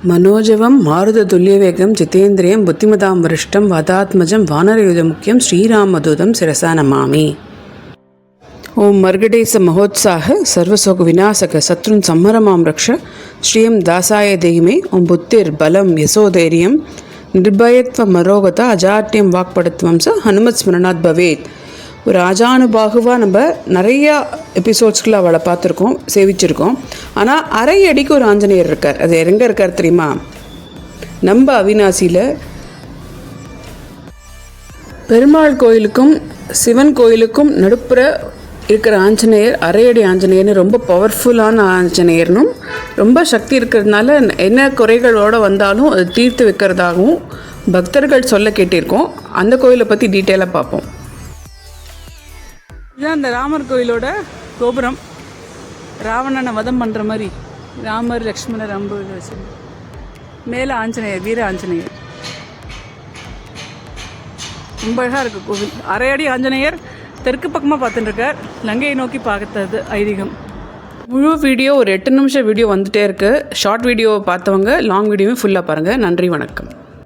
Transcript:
மனோஜவம் மாருத துல்லியவேகம் ஜிதேந்திரியம் புத்திமதாம் வருஷ்டம் வதாத்மஜம் வானரயுத முக்கியம் ஸ்ரீராமதூதம் சிரசா நமாமி ஓம் மர்கடேச மகோத்சாக சர்வசோக விநாசக சத்ருன் சம்மரமாம் ரக்ஷ ஸ்ரீயம் தாசாய தெய்மே ஓம் புத்திர் பலம் யசோதைரியம் நிர்பயத்வ மரோகதா அஜாட்டியம் வாக்படுத்துவம் ச ஹனுமத் ஸ்மரணாத் பவேத். ஒரு அஜானுபாகுவாக நம்ம நிறையா எபிசோட்ஸ்க்குள்ள அவளை பார்த்துருக்கோம் சேவிச்சிருக்கோம். ஆனால் அரை அடிக்கு ஒரு ஆஞ்சநேயர் இருக்கார். அது எங்கே இருக்கார் தெரியுமா? நம்ம அவினாசியில் பெருமாள் கோயிலுக்கும் சிவன் கோயிலுக்கும் நடுப்புற இருக்கிற ஆஞ்சநேயர் அரையடி ஆஞ்சநேயர்னு ரொம்ப பவர்ஃபுல்லான ஆஞ்சநேயர்னும் ரொம்ப சக்தி இருக்கிறதுனால என்ன குறைகளோடு வந்தாலும் அது தீர்த்து வைக்கிறதாகவும் பக்தர்கள் சொல்ல கேட்டிருக்கோம். அந்த கோயிலை பற்றி டீட்டெயிலாக பார்ப்போம். இதுதான் அந்த ராமர் கோயிலோட கோபுரம். ராவணனை வதம் பண்ணுற மாதிரி ராமர் லக்ஷ்மணர் அம்பு வச்சு மேலே ஆஞ்சநேயர் வீர ஆஞ்சநேயர். ரொம்ப அழகாக இருக்குது கோவில். அரையடி ஆஞ்சநேயர் தெற்கு பக்கமாக பார்த்துட்டுருக்கார். லங்கையை நோக்கி பார்த்தது ஐதீகம். முழு வீடியோ ஒரு எட்டு நிமிஷம் வீடியோ வந்துட்டே இருக்குது ஷார்ட் வீடியோ பார்த்தவங்க லாங் வீடியோவும் ஃபுல்லாக பாருங்கள் நன்றி வணக்கம்.